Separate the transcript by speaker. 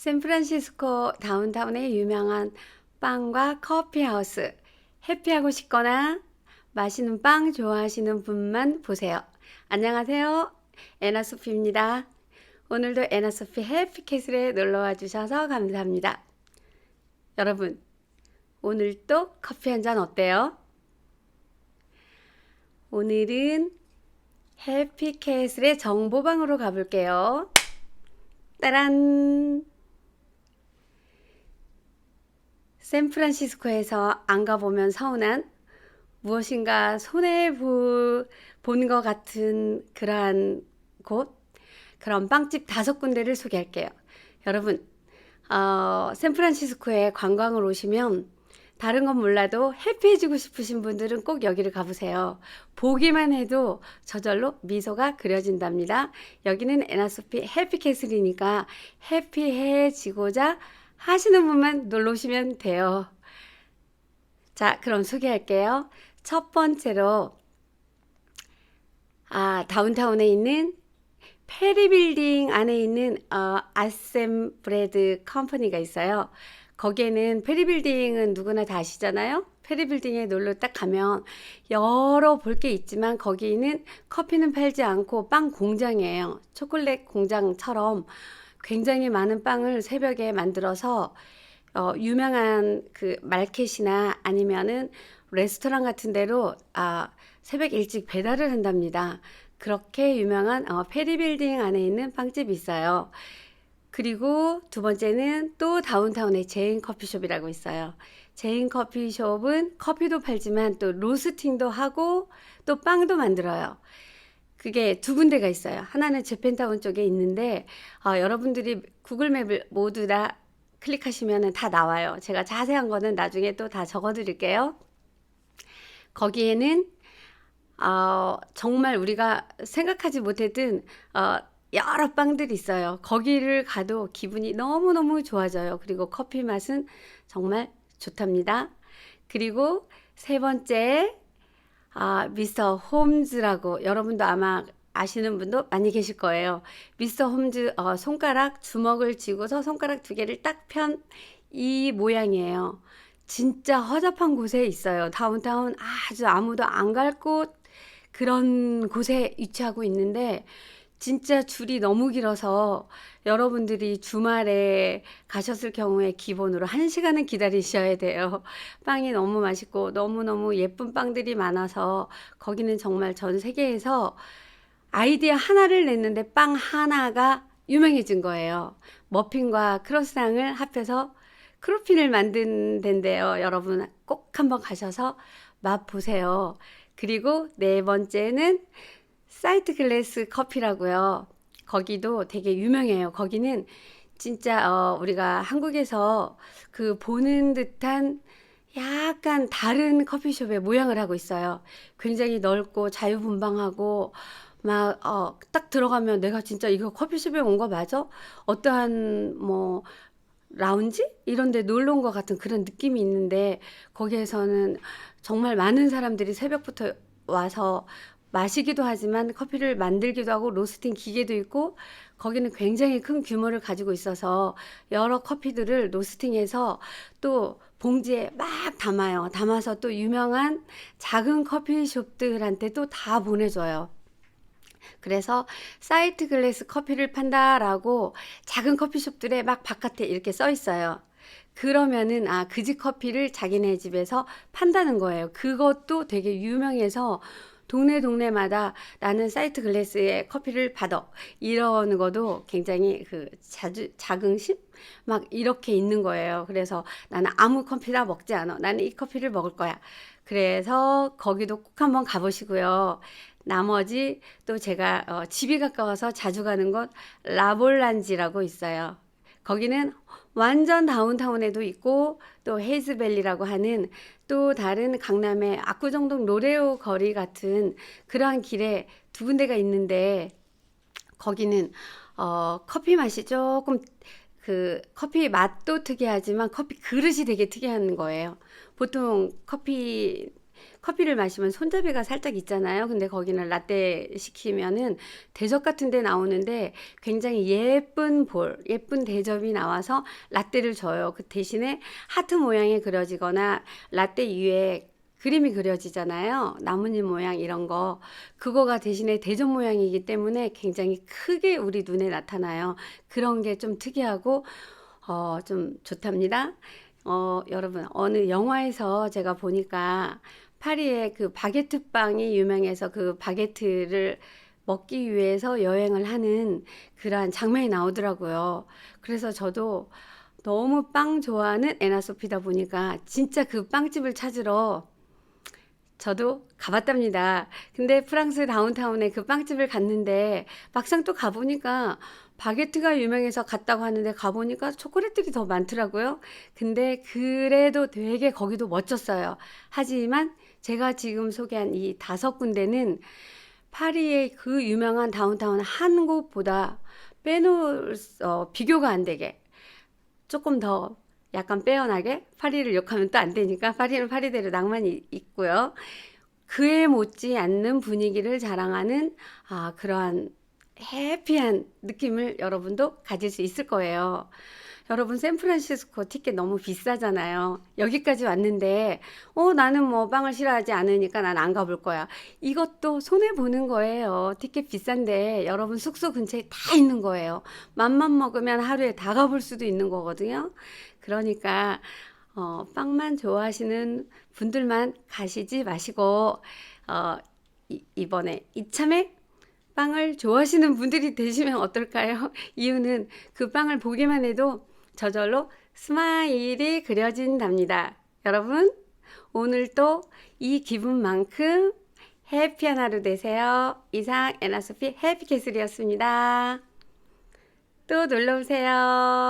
Speaker 1: 샌프란시스코 다운타운의 유명한 빵과 커피 하우스. 해피하고 싶거나 맛있는 빵 좋아하시는 분만 보세요. 안녕하세요. 에나소피입니다. 오늘도 에나소피 해피캐슬에 놀러와 주셔서 감사합니다. 여러분, 오늘 또 커피 한 잔 어때요? 오늘은 해피캐슬의 정보방으로 가볼게요. 따란! 샌프란시스코에서 안 가보면 서운한 무엇인가 손해 본 것 같은 그러한 곳, 그런 빵집 다섯 군데를 소개할게요. 여러분, 어, 샌프란시스코에 관광을 오시면 다른 건 몰라도 해피해지고 싶으신 분들은 꼭 여기를 가보세요. 보기만 해도 저절로 미소가 그려진답니다. 여기는 에나소피 해피캐슬이니까 해피해지고자 하시는 분만 놀러 오시면 돼요. 자, 그럼 소개할게요. 첫 번째로, 아, 다운타운에 있는 페리 빌딩 안에 있는 어, 아셈 브레드 컴퍼니가 있어요. 거기에는 페리 빌딩은 누구나 다 아시잖아요. 페리 빌딩에 놀러 딱 가면 여러 볼 게 있지만 거기는 커피는 팔지 않고 빵 공장이에요. 초콜릿 공장처럼 굉장히 많은 빵을 새벽에 만들어서 어, 유명한 그 마켓이나 아니면은 레스토랑 같은 데로 아, 새벽 일찍 배달을 한답니다. 그렇게 유명한 어, 페리빌딩 안에 있는 빵집이 있어요. 그리고 두 번째는 또 다운타운에 제인 커피숍이라고 있어요. 제인 커피숍은 커피도 팔지만 또 로스팅도 하고 또 빵도 만들어요. 그게 두 군데가 있어요. 하나는 재팬타운 쪽에 있는데 어, 여러분들이 구글 맵을 모두 다 클릭하시면 다 나와요. 제가 자세한 거는 나중에 또 다 적어 드릴게요. 거기에는 어, 정말 우리가 생각하지 못했던 어, 여러 빵들이 있어요. 거기를 가도 기분이 너무너무 좋아져요. 그리고 커피 맛은 정말 좋답니다. 그리고 세 번째, 아, 미스터 홈즈라고 여러분도 아마 아시는 분도 많이 계실 거예요. 미스터 홈즈 어, 손가락 주먹을 쥐고서 손가락 두 개를 딱 편 이 모양이에요. 진짜 허접한 곳에 있어요. 다운타운 아주 아무도 안 갈 곳 그런 곳에 위치하고 있는데 진짜 줄이 너무 길어서 여러분들이 주말에 가셨을 경우에 기본으로 한 시간은 기다리셔야 돼요. 빵이 너무 맛있고 너무너무 예쁜 빵들이 많아서 거기는 정말 전 세계에서 아이디어 하나를 냈는데 빵 하나가 유명해진 거예요. 머핀과 크로스상을 합해서 크로핀을 만든 데인데요. 여러분 꼭 한번 가셔서 맛보세요. 그리고 네 번째는 사이트 글래스 커피라고요. 거기도 되게 유명해요. 거기는 진짜 어, 우리가 한국에서 그 보는 듯한 약간 다른 커피숍의 모양을 하고 있어요. 굉장히 넓고 자유분방하고 막, 어, 딱 들어가면 내가 진짜 이거 커피숍에 온 거 맞아? 어떠한 뭐 라운지? 이런 데 놀러 온 것 같은 그런 느낌이 있는데 거기에서는 정말 많은 사람들이 새벽부터 와서 마시기도 하지만 커피를 만들기도 하고 로스팅 기계도 있고 거기는 굉장히 큰 규모를 가지고 있어서 여러 커피들을 로스팅해서 또 봉지에 막 담아요. 담아서 또 유명한 작은 커피숍들한테 또 다 보내줘요. 그래서 사이트 글래스 커피를 판다라고 작은 커피숍들에 막 바깥에 이렇게 써 있어요. 그러면은 아, 그 집 커피를 자기네 집에서 판다는 거예요. 그것도 되게 유명해서 동네 동네마다 나는 사이트 글래스에 커피를 받아 이러는 것도 굉장히 그 자주 자긍심 막 이렇게 있는 거예요. 그래서 나는 아무 커피나 먹지 않아. 나는 이 커피를 먹을 거야. 그래서 거기도 꼭 한번 가보시고요. 나머지 또 제가 어, 집이 가까워서 자주 가는 곳 라볼란지라고 있어요. 거기는 완전 다운타운에도 있고 또 헤이즈밸리라고 하는 또 다른 강남의 압구정동 로레오 거리 같은 그러한 길에 두 군데가 있는데 거기는 어, 커피 맛이 조금 그 커피 맛도 특이하지만 커피 그릇이 되게 특이한 거예요. 보통 커피 커피를 마시면 손잡이가 살짝 있잖아요. 근데 거기는 라떼 시키면은 대접 같은 데 나오는데 굉장히 예쁜 볼, 예쁜 대접이 나와서 라떼를 줘요. 그 대신에 하트 모양이 그려지거나 라떼 위에 그림이 그려지잖아요. 나뭇잎 모양 이런 거. 그거가 대신에 대접 모양이기 때문에 굉장히 크게 우리 눈에 나타나요. 그런 게 좀 특이하고, 어, 좀 좋답니다. 어, 여러분, 어느 영화에서 제가 보니까 파리의 그 바게트 빵이 유명해서 그 바게트를 먹기 위해서 여행을 하는 그러한 장면이 나오더라고요. 그래서 저도 너무 빵 좋아하는 에나소피다 보니까 진짜 그 빵집을 찾으러 저도 가봤답니다. 근데 프랑스 다운타운에 그 빵집을 갔는데 막상 또 가보니까 바게트가 유명해서 갔다고 하는데 가보니까 초콜릿들이 더 많더라고요. 근데 그래도 되게 거기도 멋졌어요. 하지만 제가 지금 소개한 이 다섯 군데는 파리의 그 유명한 다운타운 한 곳보다 빼놓을 수- 어, 비교가 안 되게 조금 더 약간 빼어나게 파리를 욕하면 또 안 되니까 파리는 파리대로 낭만이 있고요. 그에 못지 않는 분위기를 자랑하는 아, 그러한 해피한 느낌을 여러분도 가질 수 있을 거예요. 여러분, 샌프란시스코 티켓 너무 비싸잖아요. 여기까지 왔는데, 어, 나는 뭐 빵을 싫어하지 않으니까 난 안 가볼 거야. 이것도 손해 보는 거예요. 티켓 비싼데 여러분 숙소 근처에 다 있는 거예요. 맘만 먹으면 하루에 다 가볼 수도 있는 거거든요. 그러니까, 어, 빵만 좋아하시는 분들만 가시지 마시고, 어, 이, 이번에 이참에 빵을 좋아하시는 분들이 되시면 어떨까요? 이유는 그 빵을 보기만 해도 저절로 스마일이 그려진답니다. 여러분, 오늘도 이 기분만큼 해피한 하루 되세요. 이상 에나소피 해피캐슬이었습니다. 또 놀러 오세요.